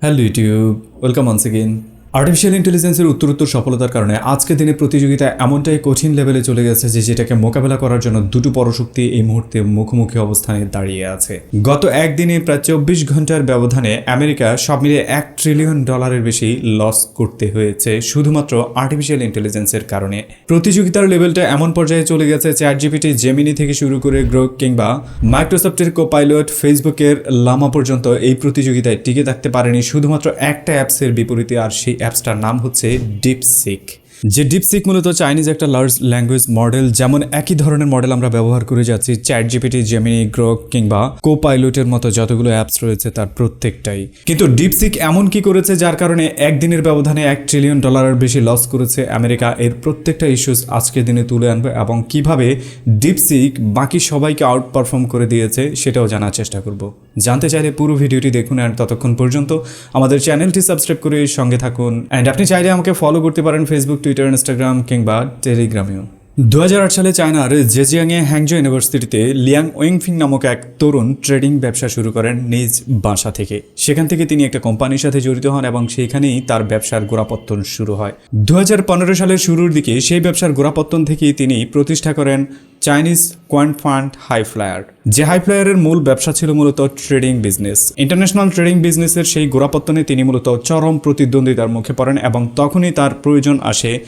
Hello YouTube, welcome once again. Artificial ইন্টেলিজেন্সের উত্তরোত্তর সফলতার কারণে আজকের দিনে প্রতিযোগিতা এমনটাই কঠিন লেভেলে চলে গেছে যে যেটাকে মোকাবেলা করার জন্য দুটো পরশক্তি এই মুহূর্তে মুখোমুখি অবস্থানে দাঁড়িয়ে আছে। গত একদিনে প্রায় চব্বিশ ঘণ্টার ব্যবধানে আমেরিকা সব মিলিয়ে এক ট্রিলিয়ন ডলারের বেশি লস করতে হয়েছে শুধুমাত্র আর্টিফিশিয়াল ইন্টেলিজেন্সের কারণে। প্রতিযোগিতার লেভেলটা এমন পর্যায়ে চলে গেছে চ্যাট জিপিটি জেমিনি থেকে শুরু করে গ্রো কিংবা মাইক্রোসফটের কোপাইলট ফেসবুকের লামা পর্যন্ত এই প্রতিযোগিতায় টিকে থাকতে পারেনি শুধুমাত্র একটা অ্যাপসের বিপরীতে আর সেই অ্যাপসটার নাম হচ্ছে ডিপসিক যে ডিপসিক মূলত চাইনিজ একটা লার্জ ল্যাঙ্গুয়েজ মডেল যেমন একই ধরনের মডেল আমরা ব্যবহার করে যাচ্ছি চ্যাট জিপিটি জেমিনি গ্রোক কিংবা কো পাইলটের মতো যতগুলো অ্যাপস রয়েছে তার প্রত্যেকটাই। কিন্তু ডিপসিক এমন কি করেছে যার কারণে একদিনের ব্যবধানে এক ট্রিলিয়ন ডলারের বেশি লস করেছে আমেরিকা? এর প্রত্যেকটা ইস্যুস আজকের দিনে তুলে আনবে এবং কীভাবে ডিপসিক বাকি সবাইকে আউট পারফর্ম করে দিয়েছে সেটাও জানার চেষ্টা করব। জানতে চাইলে পুরো ভিডিওটি দেখুন আর ততক্ষণ পর্যন্ত আমাদের চ্যানেলটি সাবস্ক্রাইব করে সঙ্গে থাকুন অ্যান্ড আপনি চাইলে আমাকে ফলো করতে পারেন ফেসবুক টুইটার ইনস্টাগ্রাম কিংবা টেলিগ্রামেও দু সালে চায়নার জেজিয়াংয়ে হ্যাংজো ইউনিভার্সিটিতে লিয়াং ওয়েংফিং নামক এক তরুণ ট্রেডিং ব্যবসা শুরু করেন নিজ বাসা থেকে। সেখান থেকে তিনি একটা কোম্পানির সাথে জড়িত হন এবং সেখানেই তার ব্যবসার গোড়াপত্তন শুরু হয়। দুই হাজার পনেরো সালের শুরুর দিকে সেই ব্যবসার গোড়াপত্তন থেকেই তিনি প্রতিষ্ঠা করেন Chinese quant fund High Flyer. যে হাই ফ্লায়ারের মূল ব্যবসা ছিল মূলত ট্রেডিং বিজনেস। ইন্টারন্যাশনাল ট্রেডিং বিজনেসের সেই গোড়াপত্তনে তিনি মূলত চরম প্রতিদ্বন্দ্বিতার মুখে পড়েন এবং তখনই তার প্রয়োজন আসে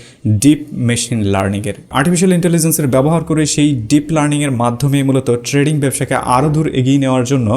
ডিপ মেশিন লার্নিংয়ের। আর্টিফিশিয়াল ইন্টেলিজেন্সের ব্যবহার করে সেই ডিপ লার্নিংয়ের মাধ্যমে মূলত ট্রেডিং ব্যবসাকে আরও দূর এগিয়ে নেওয়ার জন্য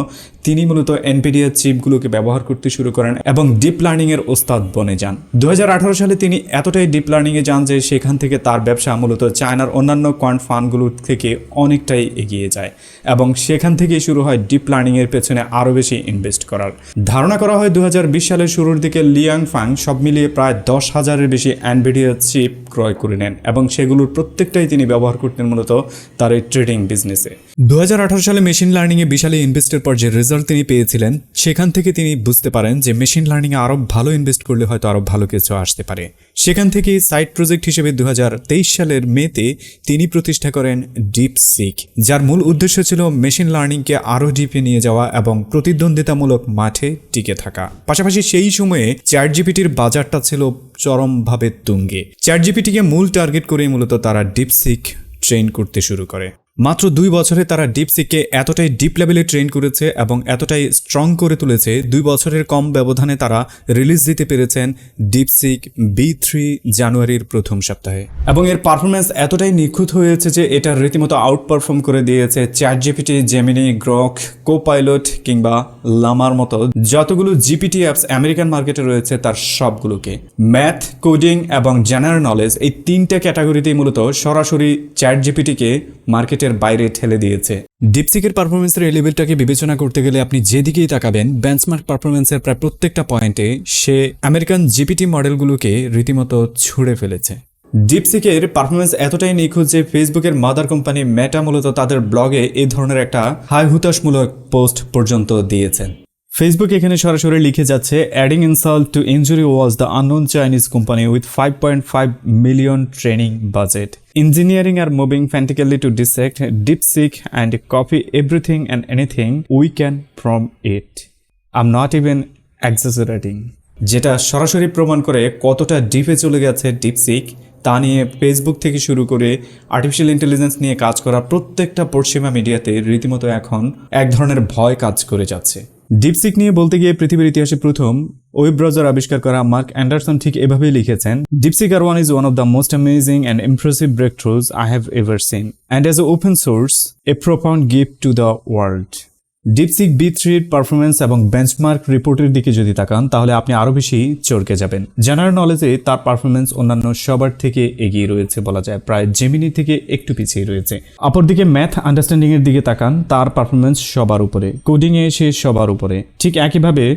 তিনি মূলত এনপিডিয়া চিপগুলোকে ব্যবহার করতে শুরু করেন এবং ডিপ লার্নিংয়ের ওস্তাদ বনে যান। দু হাজার আঠারো সালে তিনি এতটাই ডিপ লার্নিংয়ে যান যে সেখান থেকে তার ব্যবসা মূলত চায়নার অন্যান্য কোয়ান্ট ফান্ডগুলোর থেকে অনেকটাই এগিয়ে যায় এবং সেখান থেকেই শুরু হয় ডিপ লার্নিংয়ের পেছনে আরও বেশি ইনভেস্ট করার। ধারণা করা হয় দু হাজার বিশ সালের শুরুর দিকে লিয়াং ফাং সব মিলিয়ে প্রায় দশ হাজারের বেশি অ্যানভিডিয়া চিপ ক্রয় করে নেন এবং সেগুলোর প্রত্যেকটাই তিনি ব্যবহার করতেন মূলত তার এই ট্রেডিং বিজনেসে দু হাজার আঠারো সালে মেশিন লার্নিংয়ে বিশালে ইনভেস্টের পর যে রেজাল্ট তিনি পেয়েছিলেন, সেখান থেকে তিনি বুঝতে পারেন যে মেশিন লার্নিংয়ে আরও ভালো ইনভেস্ট করলে হয়তো আরও ভালো কিছু আসতে পারে। সেখান থেকে সাইড প্রজেক্ট হিসেবে দু হাজার তেইশ সালের মেতে তিনি প্রতিষ্ঠা করেন ডিপ সিক যার মূল উদ্দেশ্য ছিল মেশিন লার্নিংকে আরও ডিপে নিয়ে যাওয়া এবং প্রতিদ্বন্দ্বিতামূলক মাঠে টিকে থাকা। পাশাপাশি সেই সময়ে চ্যাট জিপিটির বাজারটা ছিল চরমভাবে তুঙ্গে। চ্যাট জিপিটিকে মূল টার্গেট করেই মূলত তারা ডিপ ডিপসিক ট্রেন করতে শুরু করে। মাত্র দুই বছরে তারা ডিপসিককে এতটাই ডিপ লেভেলে ট্রেন করেছে এবং এতটাই স্ট্রং করে তুলেছে, দুই বছরের কম ব্যবধানে তারা রিলিজ দিতে পেরেছেন ডিপসিক বি থ্রি জানুয়ারির প্রথম সপ্তাহে। এবং এর পারফরমেন্স এতটাই নিখুঁত হয়েছে যে এটা রীতিমতো আউট পারফর্ম করে দিয়েছে chat GPT Gemini, Grok Copilot কিংবা লামার মতো। যতগুলো জিপিটি অ্যাপস আমেরিকান মার্কেটে রয়েছে তার সবগুলোকে। ম্যাথ, কোডিং এবং জেনারেল নলেজ এই তিনটে ক্যাটাগরিতেই মূলত সরাসরি চ্যাট জিপিটিকে মার্কেটের বাইরে ঠেলে দিয়েছে। ডিপসিকের পারফরমেন্সের এই লেভেলটাকে বিবেচনা করতে গেলে আপনি যেদিকেই তাকাবেন বেঞ্চমার্ক পারফরমেন্সের প্রায় প্রত্যেকটা পয়েন্টে সে আমেরিকান জিপিটি মডেলগুলোকে রীতিমতো ছুঁড়ে ফেলেছে। ডিপসিকের পারফরমেন্স এতটাই নিখুঁত যে ফেসবুকের মাদার কোম্পানি মেটা মূলত তাদের ব্লগে এই ধরনের একটা হাই হুতাশমূলক পোস্ট পর্যন্ত দিয়েছেন। ফেসবুক এখানে সরাসরি লিখে যাচ্ছে adding insult to injury was the unknown Chinese company with five point five million training budget engineering are moving frantically to dissect DeepSeek and copy everything and anything we can from it I'm not even exaggerating যেটা সরাসরি প্রমাণ করে কতটা ডিপে চলে গেছে deep DeepSeek তা নিয়ে ফেসবুক থেকে শুরু করে আর্টিফিশিয়াল ইন্টেলিজেন্স নিয়ে কাজ করা প্রত্যেকটা পশ্চিমা মিডিয়াতে রীতিমতো এখন এক ধরনের ভয় কাজ করে যাচ্ছে। ডিপসিক নিয়ে বলতে গিয়ে পৃথিবীর ইতিহাসে প্রথম ওয়েব ব্রাউজার আবিষ্কার করা মার্ক অ্যান্ডারসন ঠিক এভাবেই লিখেছেন DeepSeek R one is one of the most amazing and impressive breakthroughs I have ever seen and as a open source a profound gift to the world DeepSeek V থ্রির performance এবং benchmark রিপোর্টের দিকে যদি তাকান, তাহলে আপনি আরও বেশি চড়কে যাবেন। জেনারেল নলেজে তার পারফরমেন্স অন্যান্য সবার থেকে এগিয়ে রয়েছে বলা যায়। প্রায় জেমিনি থেকে একটু পিছিয়ে রয়েছে। অপরদিকে ম্যাথ আন্ডারস্ট্যান্ডিং এর দিকে তাকান, তার পারফরমেন্স সবার উপরে। কোডিংয়ে সে সবার উপরে। ঠিক একইভাবে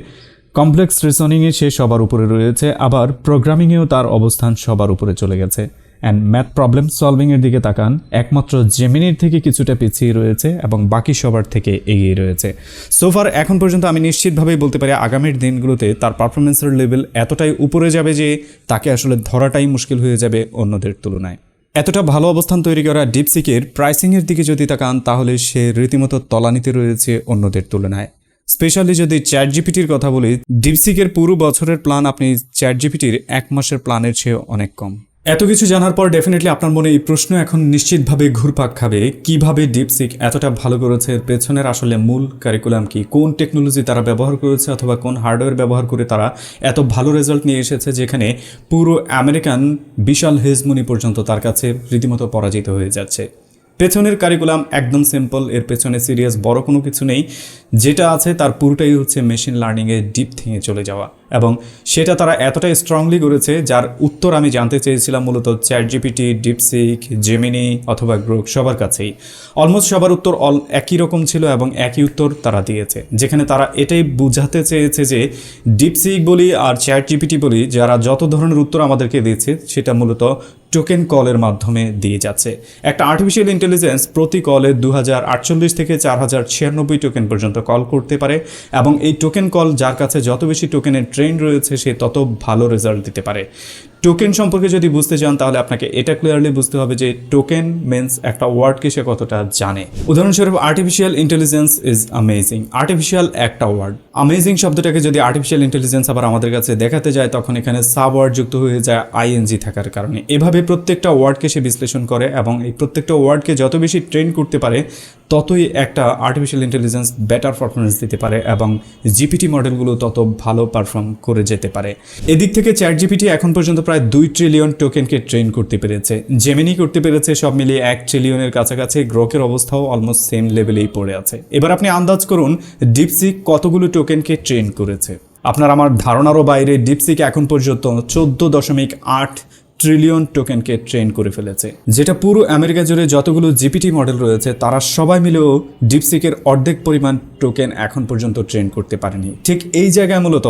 কমপ্লেক্স রিসনিংয়ে সে সবার উপরে রয়েছে, আবার প্রোগ্রামিংয়েও তার অবস্থান সবার উপরে চলে গেছে। অ্যান্ড ম্যাথ প্রবলেম সলভিংয়ের দিকে তাকান, একমাত্র জেমিনির থেকে কিছুটা পিছিয়ে রয়েছে এবং বাকি সবার থেকে এগিয়ে রয়েছে। সোফার এখন পর্যন্ত আমি নিশ্চিতভাবেই বলতে পারি আগামীর দিনগুলোতে তার পারফরমেন্সের লেভেল এতটাই উপরে যাবে যে তাকে আসলে ধরাটাই মুশকিল হয়ে যাবে অন্যদের তুলনায়। এতটা ভালো অবস্থান তৈরি করা ডিপসিকের প্রাইসিংয়ের দিকে যদি তাকান, তাহলে সে রীতিমতো তলানিতে রয়েছে অন্যদের তুলনায়। স্পেশালি যদি চ্যাট জিপিটির কথা বলি ডিপসিকের পুরো বছরের প্ল্যান আপনি চ্যাট জিপিটির এক মাসের প্ল্যানের চেয়ে অনেক কম। এত কিছু জানার পর ডেফিনেটলি আপনার মনে এই প্রশ্ন এখন নিশ্চিতভাবে ঘুরপাক খাবে। কীভাবে ডিপসিক এতটা ভালো করেছে? পেছনের আসলে মূল কারিকুলাম কি? কোন টেকনোলজি তারা ব্যবহার করেছে অথবা কোন হার্ডওয়্যার ব্যবহার করে তারা এত ভালো রেজাল্ট নিয়ে এসেছে যেখানে পুরো আমেরিকান বিশাল হেজমনি পর্যন্ত তার কাছে রীতিমতো পরাজিত হয়ে যাচ্ছে। পেছনের কারিকুলাম একদম সিম্পল এর পেছনে সিরিয়াস বড় কোনো কিছু নেই। যেটা আছে তার পুরোটাই হচ্ছে মেশিন লার্নিংয়ে ডিপ থিঙে চলে যাওয়া। এবং সেটা তারা এতটাই স্ট্রংলি করেছে, যার উত্তর আমি জানতে চেয়েছিলাম মূলত চ্যাট জিপিটি ডিপসিক জেমিনি অথবা গ্রোক সবার কাছেই। অলমোস্ট সবার উত্তর অল একই রকম ছিল এবং একই উত্তর তারা দিয়েছে, যেখানে তারা এটাই বোঝাতে চেয়েছে যে ডিপসিক বলি আর চ্যাট জিপিটি বলি যারা যত ধরনের উত্তর আমাদেরকে দিয়েছে সেটা মূলত টোকেন কলের মাধ্যমে দিয়ে যাচ্ছে। একটা আর্টিফিশিয়াল ইন্টেলিজেন্স প্রতি কলে দু হাজার আটচল্লিশ থেকে চার হাজার ছিয়ানব্বই টোকেন পর্যন্ত কল করতে পারে এবং এই টোকেন কল যার কাছে যত বেশি টোকেনের ট্রেন্ড রয়েছে সে তত ভালো রেজাল্ট দিতে পারে। টোকেন সম্পর্কে যদি বুঝতে চান, তাহলে আপনাকে এটা ক্লিয়ারলি বুঝতে হবে যে টোকেন মিনস একটা ওয়ার্ডকে সে কতটা জানে। উদাহরণস্বরূপ artificial intelligence is amazing artificial একটা ওয়ার্ড অ্যামেজিং শব্দটাকে যদি আর্টিফিশিয়াল ইন্টেলিজেন্স আবার আমাদের কাছে দেখাতে যায়, তখন এখানে সাব ওয়ার্ড যুক্ত হয়ে যায় আইএনজি থাকার কারণে। এভাবে প্রত্যেকটা ওয়ার্ডকে সে বিশ্লেষণ করে এবং এই প্রত্যেকটা ওয়ার্ডকে যত বেশি ট্রেন করতে পারে, ততই একটা আর্টিফিশিয়াল ইন্টেলিজেন্স বেটার পারফরমেন্স দিতে পারে এবং জিপিটি মডেলগুলো তত ভালো পারফর্ম করে যেতে পারে। এদিক থেকে চ্যাট জিপিটি এখন পর্যন্ত প্রায় দুই ট্রিলিয়ন টোকেনকে ট্রেন করতে পেরেছে। জেমিনি করতে পেরেছে সব মিলিয়ে এক ট্রিলিয়নের কাছাকাছি। গ্রোকের অবস্থাও অলমোস্ট সেম লেভেলেই পড়ে আছে। এবার আপনি আন্দাজ করুন ডিপসিক কতগুলো টোকেনকে ট্রেন করেছে? আপনার আমার ধারণারও বাইরে ডিপসিক এখন পর্যন্ত চোদ্দ দশমিক আট ট্রিলিয়ন টোকেনকে ট্রেন করে ফেলেছে। যেটা পুরো আমেরিকা জুড়ে যতগুলো জিপিটি মডেল রয়েছে, তারা সবাই মিলেও ডিপসিকের অর্ধেক পরিমাণ টোকেন এখন পর্যন্ত ট্রেন করতে পারেনি। ঠিক এই জায়গায় মূলত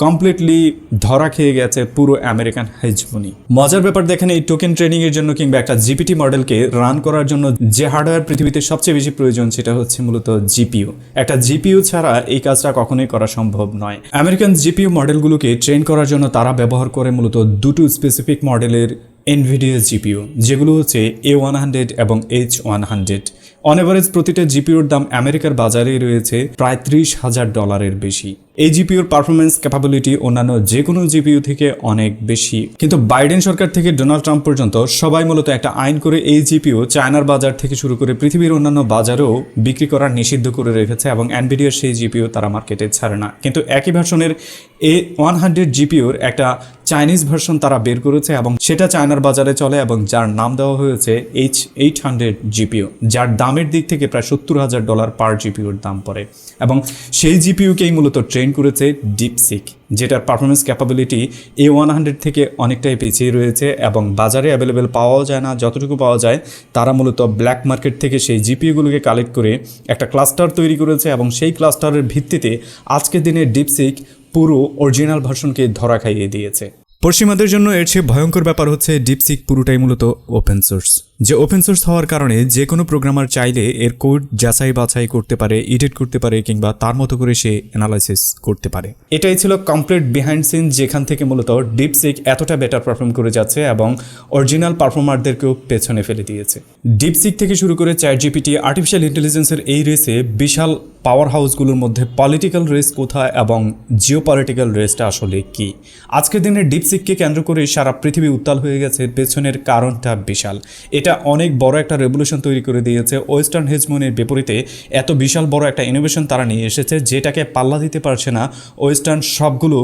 কমপ্লিটলি ধরা খেয়ে গেছে পুরো আমেরিকান হেজমনি মজার ব্যাপার দেখেন এই টোকেন ট্রেনিং এর জন্য কিংবা একটা জিপিটি মডেলকে রান করার জন্য যে হার্ডওয়্যার পৃথিবীতে সবচেয়ে বেশি প্রয়োজন সেটা হচ্ছে মূলত জিপিইউ একটা জিপিইউ ছাড়া এই কাজটা কখনোই করা সম্ভব নয়। আমেরিকান জিপিইউ মডেলগুলোকে ট্রেন করার জন্য তারা ব্যবহার করে মূলত দুটো স্পেসিফিক মডেলের এনভিডিয়া জিপিও যেগুলো হচ্ছে এ ওয়ান হান্ড্রেড এবং H one hundred on average প্রতিটা জিপিওর দাম আমেরিকার বাজারেই রয়েছে প্রায় ত্রিশ হাজার ডলারের বেশি। এই জিপিওর পারফরমেন্স ক্যাপাবিলিটি অন্যান্য যে কোনো জিপিইউ থেকে অনেক বেশি। কিন্তু বাইডেন সরকার থেকে ডোনাল্ড ট্রাম্প পর্যন্ত সবাই মূলত একটা আইন করে এই জিপিও চায়নার বাজার থেকে শুরু করে পৃথিবীর অন্যান্য বাজারেও বিক্রি করার নিষিদ্ধ করে রেখেছে এবং অ্যানভিডিয়ার সেই জিপিও তারা মার্কেটে ছাড়ে না। কিন্তু একই ভার্সনের এ ওয়ান হান্ড্রেড জিপিওর একটা চাইনিজ ভার্সন তারা বের করেছে এবং সেটা চায়নার বাজারে চলে এবং যার নাম দেওয়া হয়েছে এইচ এইট হান্ড্রেড জিপিও যার দামের দিক থেকে প্রায় সত্তর হাজার ডলার পার জিপিওর দাম পড়ে। এবং সেই জিপিইউকেই মূলত ট্রেন করেছে ডিপসিক যেটার performance capability A one hundred থেকে অনেকটাই পিছিয়ে রয়েছে এবং বাজারে অ্যাভেলেবেল পাওয়াও যায় না, যতটুকু পাওয়া যায়, তারা মূলত ব্ল্যাক মার্কেট থেকে সেই জিপিগুলোকে কালেক্ট করে একটা ক্লাস্টার তৈরি করেছে এবং সেই ক্লাস্টারের ভিত্তিতে আজকের দিনে ডিপসিক পুরো অরিজিনাল ভার্সনকে ধরা খাইয়ে দিয়েছে। পশ্চিমাদের জন্য এর চেয়ে ভয়ঙ্কর ব্যাপার হচ্ছে ডিপসিক পুরোটাই মূলত ওপেন সোর্স যে ওপেন সোর্স হওয়ার কারণে যে কোনো প্রোগ্রামার চাইলে এর কোড যাচাই বাছাই করতে পারে এডিট করতে পারে কিংবা তার মতো করে সে অ্যানালাইসিস করতে পারে। এটাই ছিল কমপ্লিট বিহাইন্ড সিন যেখান থেকে মূলত ডিপসিক এতটা বেটার পারফর্ম করে যাচ্ছে এবং অরিজিনাল পারফর্মারদেরকেও পেছনে ফেলে দিয়েছে। ডিপসিক থেকে শুরু করে চ্যাট জিপিটি আর্টিফিশিয়াল ইন্টেলিজেন্সের এই রেসে বিশাল পাওয়ার হাউসগুলোর মধ্যে পলিটিক্যাল রেস কোথায় এবং জিও পলিটিক্যাল রেসটা আসলে কি? আজকের দিনে ডিপসিককে কেন্দ্র করে সারা পৃথিবী উত্তাল হয়ে গেছে পেছনের কারণটা বিশাল। এটা অনেক বড় একটা রেভলিউশন তৈরি করে দিয়েছে। ওয়েস্টার্ন হেজমনের বিপরীতে এত বিশাল বড় একটা ইনোভেশন তারা নিয়ে এসেছে, যেটাকে পাল্লা দিতে পারছে না। ওয়েস্টার্ন সবগুলো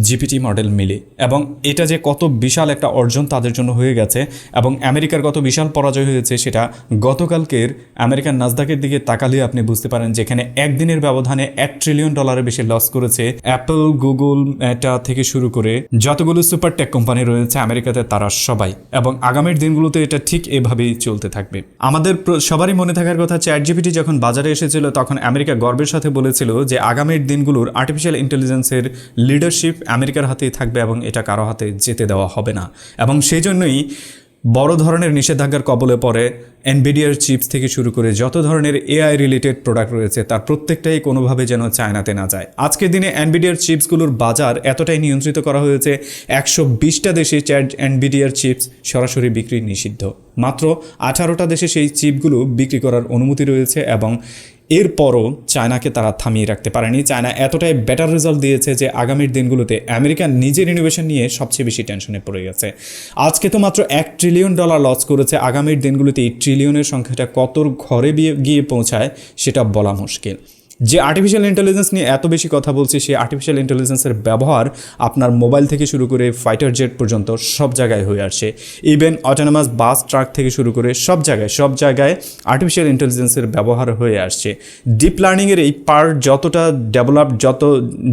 জিপিটি মডেল মিলে। এবং এটা যে কত বিশাল একটা অর্জন তাদের জন্য হয়ে গেছে এবং আমেরিকার কত বিশাল পরাজয় হয়েছে সেটা গতকালকের আমেরিকার নাজদাকের দিকে তাকালে আপনি বুঝতে পারেন যেখানে একদিনের ব্যবধানে এক ট্রিলিয়ন ডলারের বেশি লস করেছে অ্যাপল গুগল এটা থেকে শুরু করে যতগুলো সুপার টেক কোম্পানি রয়েছে আমেরিকাতে তারা সবাই। এবং আগামীর দিনগুলোতে এটা ঠিক এভাবেই চলতে থাকবে। আমাদের সবারই মনে থাকার কথা চ্যাট জিপিটি যখন বাজারে এসেছিল তখন আমেরিকা গর্বের সাথে বলেছিল যে আগামীর দিনগুলোর আর্টিফিশিয়াল ইন্টেলিজেন্সের লিডারশিপ আমেরিকার হাতেই থাকবে এবং এটা কারও হাতে যেতে দেওয়া হবে না। এবং সেই জন্যই বড় ধরনের নিষেধাজ্ঞার কবলে পড়ে এনবিডিয়ার চিপস থেকে শুরু করে যত ধরনের এআই রিলেটেড প্রোডাক্ট রয়েছে, তার প্রত্যেকটাই কোনোভাবে যেন চায়নাতে না যায়। আজকের দিনে এনবিডিয়ার চিপসগুলোর বাজার এতটাই নিয়ন্ত্রিত করা হয়েছে, একশো বিশটা দেশে চ্যাট এনবিডিয়ার চিপস সরাসরি বিক্রি নিষিদ্ধ। মাত্র আঠারোটা দেশে সেই চিপগুলো বিক্রি করার অনুমতি রয়েছে এবং এরপরও চায়নাকে তারা থামিয়ে রাখতে পারেনি। চায়না এতটাই বেটার রেজাল্ট দিয়েছে যে আগামীর দিনগুলোতে আমেরিকা নিজের ইনোভেশন নিয়ে সবচেয়ে বেশি টেনশনে পড়ে গেছে। আজকে তো মাত্র এক ট্রিলিয়ন ডলার লস করেছে। আগামীর দিনগুলোতে এই ট্রিলিয়নের সংখ্যাটা কত ঘরে গিয়ে গিয়ে পৌঁছায় সেটা বলা মুশকিল। যে আর্টিফিশিয়াল ইন্টেলিজেন্স নিয়ে এত বেশি কথা বলছি, সেই আর্টিফিশিয়াল ইন্টেলিজেন্সের ব্যবহার আপনার মোবাইল থেকে শুরু করে ফাইটার জেট পর্যন্ত সব জায়গায় হয়ে আসছে। ইভেন অটোনোমাস বাস ট্রাক থেকে শুরু করে সব জায়গায় সব জায়গায় আর্টিফিশিয়াল ইন্টেলিজেন্সের ব্যবহার হয়ে আসছে। ডিপ লার্নিংয়ের এই পার্ট যতটা ডেভেলপ যত,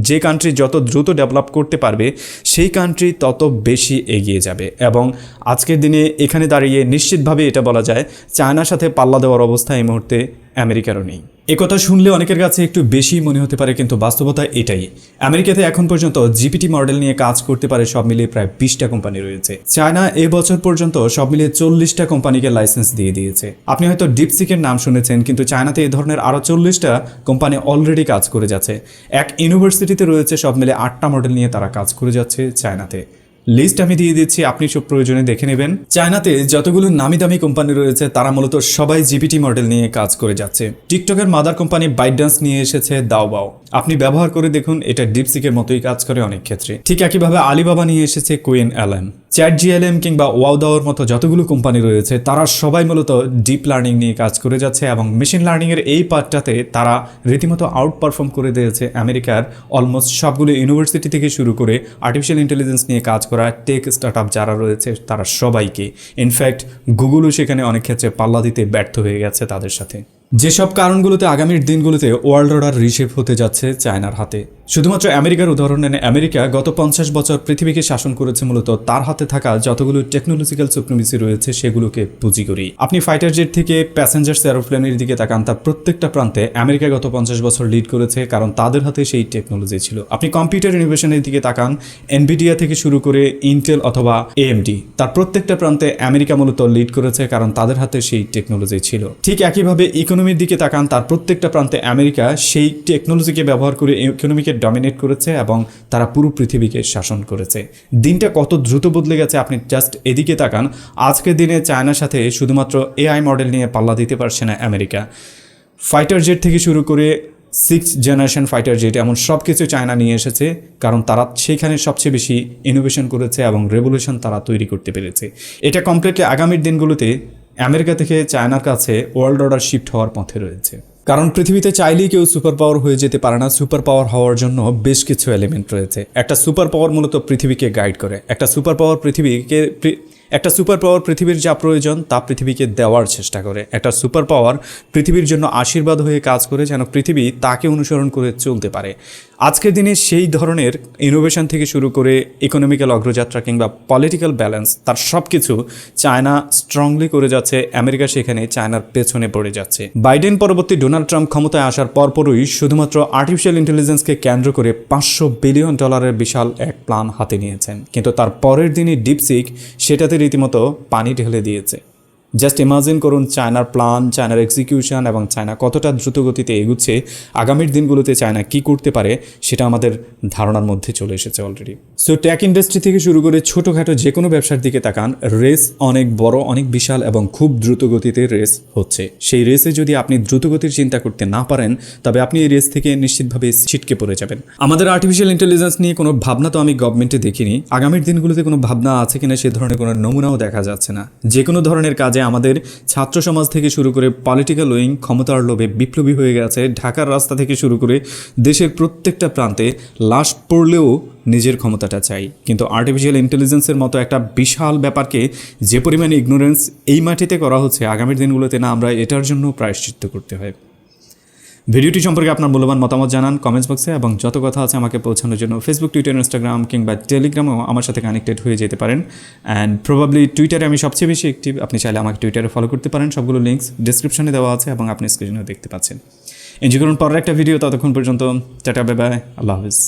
যে কান্ট্রি যত দ্রুত ডেভেলপ করতে পারবে, সেই কান্ট্রি তত বেশি এগিয়ে যাবে। এবং আজকের দিনে এখানে দাঁড়িয়ে নিশ্চিতভাবে এটা বলা যায়, চায়নার সাথে পাল্লা দেওয়ার অবস্থা এই মুহূর্তে আমেরিকারও নেই। একথা শুনলে অনেকের কাছে একটু বেশি মনে হতে পারে, কিন্তু বাস্তবতা এটাই। আমেরিকাতে এখন পর্যন্ত জিপিটি মডেল নিয়ে কাজ করতে পারে সব মিলিয়ে প্রায় বিশটা কোম্পানি রয়েছে। চায়না এই বছর পর্যন্ত সব মিলিয়ে চল্লিশটা কোম্পানিকে লাইসেন্স দিয়ে দিয়েছে। আপনি হয়তো ডিপসিকের নাম শুনেছেন, কিন্তু চায়নাতে এ ধরনের আরও চল্লিশটা কোম্পানি অলরেডি কাজ করে যাচ্ছে। এক ইউনিভার্সিটিতে রয়েছে সব মিলে আটটা মডেল নিয়ে তারা কাজ করে যাচ্ছে চায়নাতে। লিস্ট আমি দিয়ে দিচ্ছি, আপনি সব প্রয়োজনে দেখে নেবেন। চায়নাতে যতগুলো নামি দামি কোম্পানি রয়েছে, তারা মূলত সবাই জিপিটি মডেল নিয়ে কাজ করে যাচ্ছে। টিকটকের মাদার কোম্পানি বাইডান্স নিয়ে এসেছে দাওবাও আপনি ব্যবহার করে দেখুন, এটা ডিপসিকের মতোই কাজ করে অনেক ক্ষেত্রে। ঠিক একইভাবে আলিবাবা নিয়ে এসেছে কুইন অ্যালেম চ্যাট জিএলএম কিংবা ওয়াউদাওয়ার মতো যতগুলো কোম্পানি রয়েছে, তারা সবাই মূলত ডিপ লার্নিং নিয়ে কাজ করে যাচ্ছে এবং মেশিন লার্নিংয়ের এই পার্টটাতে তারা রীতিমতো আউট পারফর্ম করে দিয়েছে আমেরিকার অলমোস্ট সবগুলো ইউনিভার্সিটি থেকে শুরু করে আর্টিফিশিয়াল ইন্টেলিজেন্স নিয়ে কাজ করা টেক স্টার্ট যারা রয়েছে, তারা সবাইকে। ইনফ্যাক্ট গুগলও সেখানে অনেক ক্ষেত্রে পাল্লা দিতে ব্যর্থ হয়ে গেছে তাদের সাথে। যেসব কারণগুলোতে আগামীর দিনগুলোতে ওয়ার্ল্ড অর্ডার রিশেপ হতে যাচ্ছে চায়নার হাতে। শুধুমাত্র আমেরিকার উদাহরণ নেন, আমেরিকা গত পঞ্চাশ বছর পৃথিবীকে শাসন করেছে মূলত তার হাতে থাকা যতগুলো টেকনোলজিক্যাল সুপ্রিমেসি রয়েছে সেগুলোকে পুঁজি করি। আপনি ফাইটার জেট থেকে প্যাসেঞ্জার্স এরোপ্লেনের দিকে তাকান তার প্রত্যেকটা প্রান্তে আমেরিকা গত পঞ্চাশ বছর লিড করেছে কারণ তাদের হাতে সেই টেকনোলজি ছিল। আপনি কম্পিউটার ইনোভেশনের দিকে তাকান এনভিডিয়া থেকে শুরু করে ইন্টেল অথবা এএমডি তার প্রত্যেকটা প্রান্তে আমেরিকা মূলত লিড করেছে কারণ তাদের হাতে সেই টেকনোলজি ছিল। ঠিক একইভাবে ইকোনমির দিকে তাকান, তার প্রত্যেকটা প্রান্তে আমেরিকা সেই টেকনোলজিকে ব্যবহার করে ইকোনমিকে ডমিনেট করেছে এবং তারা পুরো পৃথিবীকে শাসন করেছে। দিনটা কত দ্রুত বদলে গেছে আপনি জাস্ট এদিকে তাকান। আজকের দিনে চায়নার সাথে শুধুমাত্র এআই মডেল নিয়ে পাল্লা দিতে পারছে না আমেরিকা। ফাইটার জেট থেকে শুরু করে সিক্স জেনারেশন ফাইটার জেট, এমন সব কিছু চায়না নিয়ে এসেছে, কারণ তারা সেইখানে সবচেয়ে বেশি ইনোভেশন করেছে এবং রেভলিউশন তারা তৈরি করতে পেরেছে। এটা কমপ্লিটলি আগামীর দিনগুলোতে আমেরিকা থেকে চায়নার কাছে ওয়ার্ল্ড অর্ডার শিফট হওয়ার পথে রয়েছে। কারণ পৃথিবীতে চাইলেই কেউ সুপার পাওয়ার হয়ে যেতে পারে না সুপার পাওয়ার হওয়ার জন্য বেশ কিছু এলিমেন্ট রয়েছে। একটা সুপার পাওয়ার মূলত পৃথিবীকে গাইড করে, একটা সুপার পাওয়ার পৃথিবীকে একটা সুপার পাওয়ার পৃথিবীর যা প্রয়োজন, তা পৃথিবীকে দেওয়ার চেষ্টা করে। একটা সুপার পাওয়ার পৃথিবীর জন্য আশীর্বাদ হয়ে কাজ করে, যেন পৃথিবী তাকে অনুসরণ করে চলতে পারে। আজকের দিনে সেই ধরনের ইনোভেশন থেকে শুরু করে ইকোনমিক্যাল অগ্রযাত্রা কিংবা পলিটিক্যাল ব্যালেন্স তার সব কিছু চায়না স্ট্রংলি করে যাচ্ছে। আমেরিকা সেখানে চায়নার পেছনে পড়ে যাচ্ছে। বাইডেন পরবর্তী ডোনাল্ড ট্রাম্প ক্ষমতায় আসার পরপরই শুধুমাত্র আর্টিফিশিয়াল ইন্টেলিজেন্সকে কেন্দ্র করে পাঁচশো বিলিয়ন ডলারের বিশাল এক প্ল্যান হাতে নিয়েছেন। কিন্তু তার পরের দিনই ডিপসিক সেটাতে রীতিমতো পানি ঢেলে দিয়েছে। জাস্ট ইমাজিন করুন চায়নার প্ল্যান চায়নার এক্সিকিউশন এবং চায়না কতটা দ্রুত গতিতে এগুচ্ছে। আগামীর দিনগুলোতে চায়না কি করতে পারে সেটা আমাদের ধারণার মধ্যে চলে এসেছে অলরেডি সো ট্যাক ইন্ডাস্ট্রি থেকে শুরু করে ছোটোখাটো যে কোনো ব্যবসার দিকে তাকান রেস অনেক বড়, অনেক বিশাল এবং খুব দ্রুত গতিতে রেস হচ্ছে। সেই রেসে যদি আপনি দ্রুত গতির চিন্তা করতে না পারেন, তবে আপনি এই রেস থেকে নিশ্চিতভাবে ছিটকে পড়ে যাবেন। আমাদের আর্টিফিশিয়াল ইন্টেলিজেন্স নিয়ে কোনো ভাবনা তো আমি গভর্নমেন্টে দেখিনি। আগামীর দিনগুলোতে কোনো ভাবনা আছে কিনা সে ধরনের কোনো নমুনাও দেখা যাচ্ছে না। যে কোনো ধরনের কাজে আমাদের ছাত্র সমাজ থেকে শুরু করে পলিটিক্যাল উইং ক্ষমতার লোভে বিপ্লবী হয়ে গেছে। ঢাকার রাস্তা থেকে শুরু করে দেশের প্রত্যেকটা প্রান্তে লাশ পড়লেও নিজের ক্ষমতাটা চাই। কিন্তু আর্টিফিশিয়াল ইন্টেলিজেন্সের মতো একটা বিশাল ব্যাপারকে যে পরিমাণে ইগনোরেন্স এই মাটিতে করা হচ্ছে আগামীর দিনগুলোতে না আমরা এটার জন্য প্রায়শ্চিত্ত করতে হয়। ভিডিওটি সম্পর্কে আপনার মূল্যবান মতামত জানান কমেন্টস বক্সে এবং যত কথা আছে আমাকে পৌঁছানোর জন্য ফেসবুক টুইটার ইনস্টাগ্রাম কিংবা টেলিগ্রামও আমার সাথে কানেক্টেড হয়ে যেতে পারেন। অ্যান্ড প্রবাবলি টুইটারে আমি সবচেয়ে বেশি অ্যাক্টিভ আপনি চাইলে আমাকে টুইটারে ফলো করতে পারেন। সবগুলো লিঙ্কস ডিসক্রিপশনে দেওয়া আছে এবং আপনি স্ক্রিনেও দেখতে পাচ্ছেন। এনজয় করুন, পরের একটা ভিডিও ততক্ষণ পর্যন্ত, টাটা বাই বাই আল্লাহ হাফিজ।